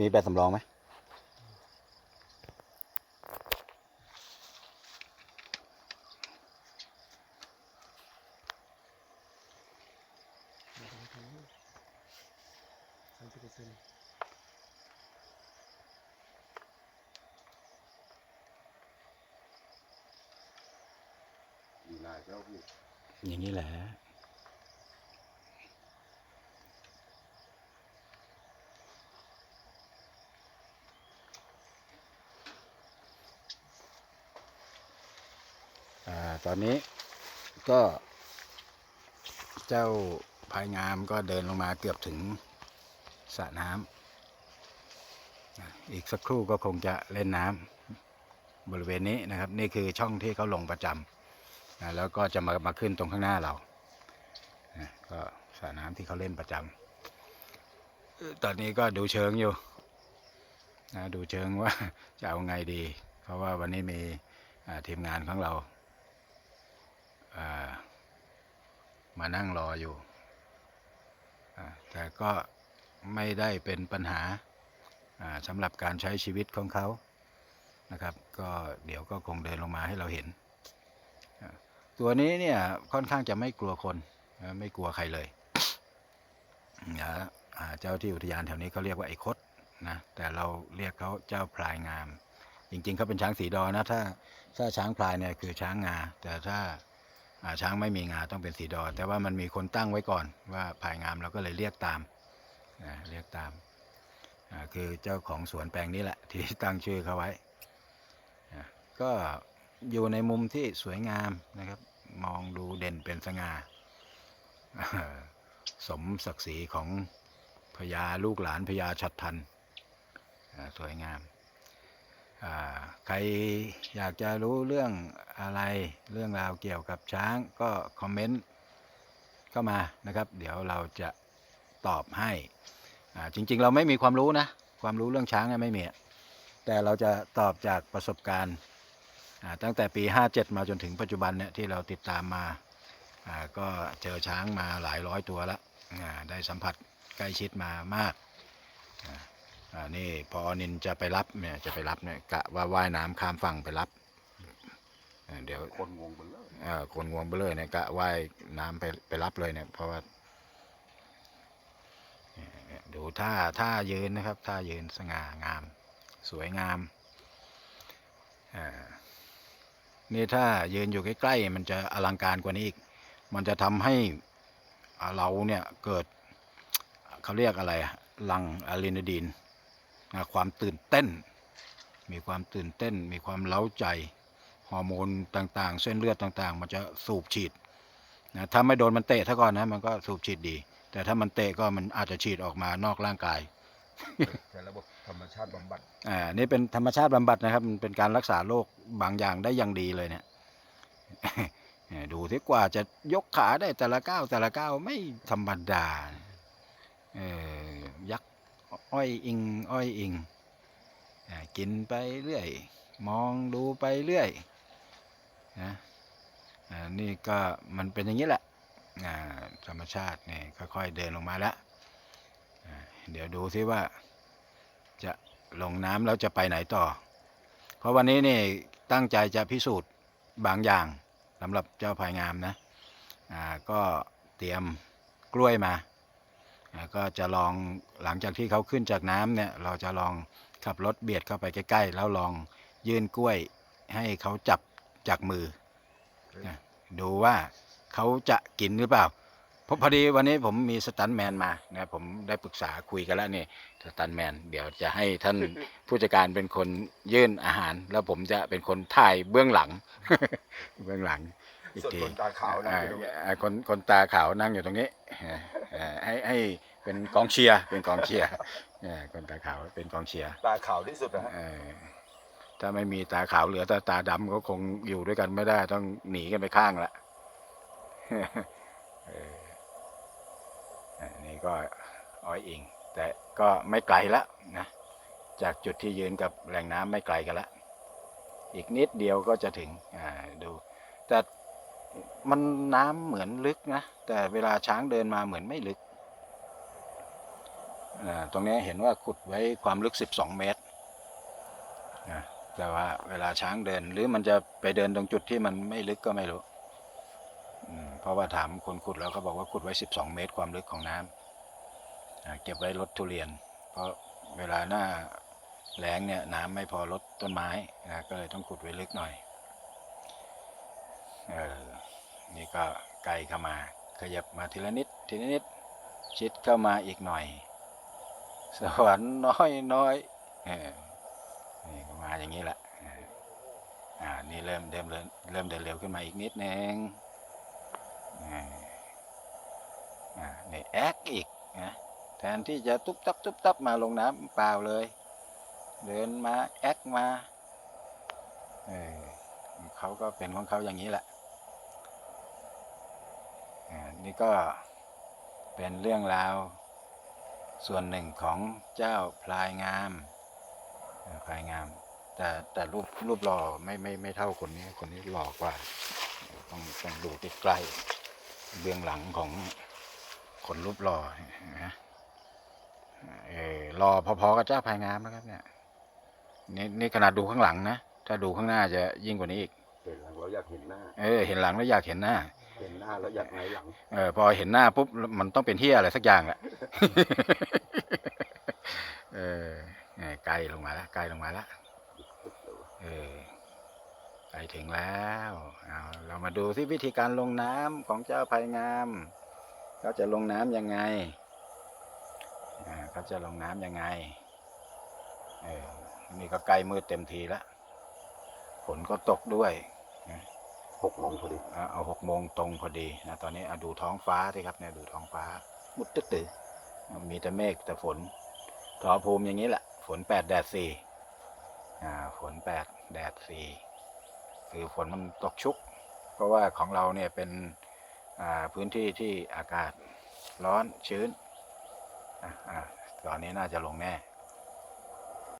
มีแบบสำรองไหมสามสิบเปอร์เซ็นต์อยู่นานแล้วพี่อย่างนี้แหละ ตอนนี้ก็เจ้าพายงามก็เดินลงมาเกือบถึงสระน้ำอีกสักครู่ก็คงจะเล่นน้ำบริเวณนี้นะครับ นี่คือช่องที่เขาลงประจำนะแล้วก็จะมามาขึ้นตรงข้างหน้าเรานะก็สระน้ำที่เขาเล่นประจำตอนนี้ก็ดูเชิงอยู่นะดูเชิงว่าจะเอาไงดี เพราะว่าวันนี้มีทีมงานของเรา อ่า มานั่งรออยู่ แต่ก็ไม่ได้เป็นปัญหาสำหรับการใช้ชีวิตของเขานะครับ ก็เดี๋ยวก็คงเดินลงมาให้เราเห็น ตัวนี้เนี่ยค่อนข้างจะไม่กลัวคนไม่กลัวใครเลยนะเจ้าที่อุทยานแถวนี้เขาเรียกว่าไอ้คดนะแต่เราเรียกเขาเจ้าพลายงาม จริงๆเขาเป็นช้างสีดอนะถ้าถ้าช้างพลายเนี่ยคือช้างงา แต่ถ้า ช้างไม่มีงาต้องเป็นสีดอ แต่ว่ามันมีคนตั้งไว้ก่อนว่าภายงามเราก็เลยเรียกตามเรียกตาม คือเจ้าของสวนแปลงนี้แหละที่ตั้งชื่อเขาไว้อะก็อยู่ในมุมที่สวยงามนะครับ มองดูเด่นเป็นสง่าอ่าสมศักดิ์ศรีของพญาลูกหลานพญาชัดทันสวยงาม ใครอยากจะรู้เรื่องอะไรเรื่องราวเกี่ยวกับช้างก็คอมเมนต์เข้ามานะครับ เดี๋ยวเราจะตอบให้จริง ๆ เราไม่มีความรู้นะ ความรู้เรื่องช้างไม่มี แต่เราจะตอบจากประสบการณ์ตั้งแต่ปี 57 มาจนถึงปัจจุบันเนี่ยที่เราติดตามมาก็เจอช้างมาหลายร้อยตัวแล้วได้สัมผัสใกล้ชิดมามาก อ่านี่พอนินจะไปรับเนี่ยจะไปรับเนี่ยกะว่าว่ายน้ำข้ามฝั่งไปรับอ่าเดี๋ยวคนงงไปเลยเอ่อคนงวงไปเลยเนี่ยกะว่ายน้ำไปไปรับเลยเนี่ยเพราะว่าเนี่ยดูท่าท่ายืนนะครับท่ายืนสง่างาม สวยงามอ่านี่ถ้ายืนอยู่ใกล้ๆมันจะอลังการกว่านี้อีก มันจะทำให้อ่าเราเนี่ยเกิดเขาเรียกอะไรอะหลังอะดรีนาลีน นะความตื่นเต้น มีความตื่นเต้น มีความเล้าใจ ฮอร์โมนต่างๆ เส้นเลือดต่างๆ มันจะสูบฉีดนะถ้าไม่โดนมันเตะถ้าก่อนนะ มันก็สูบฉีดดี แต่ถ้ามันเตะก็มันอาจจะฉีดออกมานอกร่างกายแต่ระบบธรรมชาติบำบัด อ่า นี่เป็นธรรมชาติบำบัดนะครับ มันเป็นการรักษาโรคบางอย่างได้อย่างดีเลยเนี่ยเนี่ย ดูที่กว่าจะยกขาได้แต่ละก้าวแต่ละก้าวไม่ธรรมดา เออยักษ์ อ้อยอิง อ้อยอิงอกินไปเรื่อย มองดูไปเรื่อยนะนี่ก็มันเป็นอย่างนี้แหละธรรมชาติเนี่ยค่อยๆเดินลงมาแล้วเดี๋ยวดูซิว่าจะลงน้ำแล้วจะไปไหนต่อ เพราะวันนี้นี่ตั้งใจจะพิสูจน์บางอย่างสำหรับเจ้าพายงามนะก็เตรียมกล้วยมา อ่าก็จะลองหลังจากที่เขาขึ้นจากน้ำเนี่ยเราจะลองขับรถเบียดเข้าไปใกล้ ๆ แล้วลองยื่นกล้วยให้เขาจับจากมือนะดูว่าเขาจะกินหรือเปล่าเพราะพอดีวันนี้ผมมีสตันแมนมานะผมได้ปรึกษาคุยกันแล้วนี่สตันแมนเดี๋ยวจะให้ท่านผู้จัดการเป็นคนยื่นอาหาร แล้วผมจะเป็นคนถ่ายเบื้องหลัง เบื้องหลัง อีกส่วนทีคนตาขาวนะอ่าอ่าคนคนตาขาวนั่งอยู่ตรงนี้อ่าอ่าให้ให้เป็นกองเชียร์เป็นกองเชียร์อ่าคนตาขาวเป็นกองเชียร์ตาขาวที่สุดนะฮะเออถ้าไม่มีตาขาวเหลือแต่ตาดำก็คงอยู่ด้วยกันไม่ได้ต้องหนีกันไปข้างละเอออันนี้ก็อ้อยอิง แต่ก็ไม่ไกลละนะ จากจุดที่ยืนกับแหล่งน้ำไม่ไกลกันละ อีกนิดเดียวก็จะถึงอ่าดู แต่ มันน้ำเหมือนลึกนะ แต่เวลาช้างเดินมาเหมือนไม่ลึก ตรงนี้เห็นว่าขุดไว้ความลึก 12 เมตรนะแต่ว่าเวลาช้างเดิน หรือมันจะไปเดินตรงจุดที่มันไม่ลึกก็ไม่รู้ เพราะว่าถามคนขุดแล้วก็บอกว่าขุดไว้ 12 เมตรความลึกของน้ำเก็บไว้ลดทุเรียน เพราะเวลาหน้าแล้งเนี่ยน้ำไม่พอลดต้นไม้นะก็เลยต้องขุดไว้ลึกหน่อย เออ นี่ก็ไกลเข้ามา ขยับมาทีละนิดทีละนิด ชิดเข้ามาอีกหน่อย สวรรค์น้อยน้อยเนี่มาอย่างนี้แหละอ่านี่เริ่มเริ่มเริ่มเริ่มเดินเร็วขึ้นมาอีกนิดนึงเอออ่านี่แอคอีกนะแทนที่จะตุ๊บตับตุ๊บตับมาลงน้ำเปล่าเลย เดินมาแอคมาเออเขาก็เป็นของเขาอย่างนี้แหละ นี่ก็เป็นเรื่องราว ส่วนหนึ่งของเจ้าพลายงามเอ่อพลายงาม แต่แต่รูปรูปหล่อไม่ไม่ไม่เท่าคนนี้คนนี้หล่อกว่า ต้องต้องดูใกล้ๆเบื้องหลังของคนรูปหล่อนะเออหล่อพอๆกับเจ้าพลายงามนะครับเนี่ยนี่นี่ขนาดดูข้างหลังนะถ้าดูข้างหน้าจะยิ่งกว่านี้อีกเห็นหลังเราอยากเห็นหน้า เออ เห็นหลังแล้วอยากเห็นหน้า เห็นหน้าแล้วอยากไงหลัง เออพอเห็นหน้าปุ๊บมันต้องเป็นเที่ยอะไรสักอย่างแหละเออเออใกล้ลงมาแล้วใกล้ลงมาแล้วเออใกล้ถึงแล้วเอาเรามาดูที่วิธีการลงน้ำของเจ้าภัยงามเขาจะลงน้ำยังไงอ่าเขาจะลงน้ำยังไงเออนี่ก็ใกล้มืดเต็มทีแล้วฝนก็ตกด้วย หกโมงพอดีอ่าเอาหกโมงตรงพอดีนะตอนนี้เอาดูท้องฟ้าสิครับเนี่ยดูท้องฟ้า มุดตึ๊ดตือมีแต่เมฆแต่ฝนทอภูมิอย่างนี้แหละ ฝนแปดแดดสี่อ่าฝนแปดแดดสี่คือฝนมันตกชุก เพราะว่าของเราเนี่ยเป็นอ่าพื้นที่ที่อากาศร้อนชื้นอะอ่าตอนนี้น่าจะลงแน่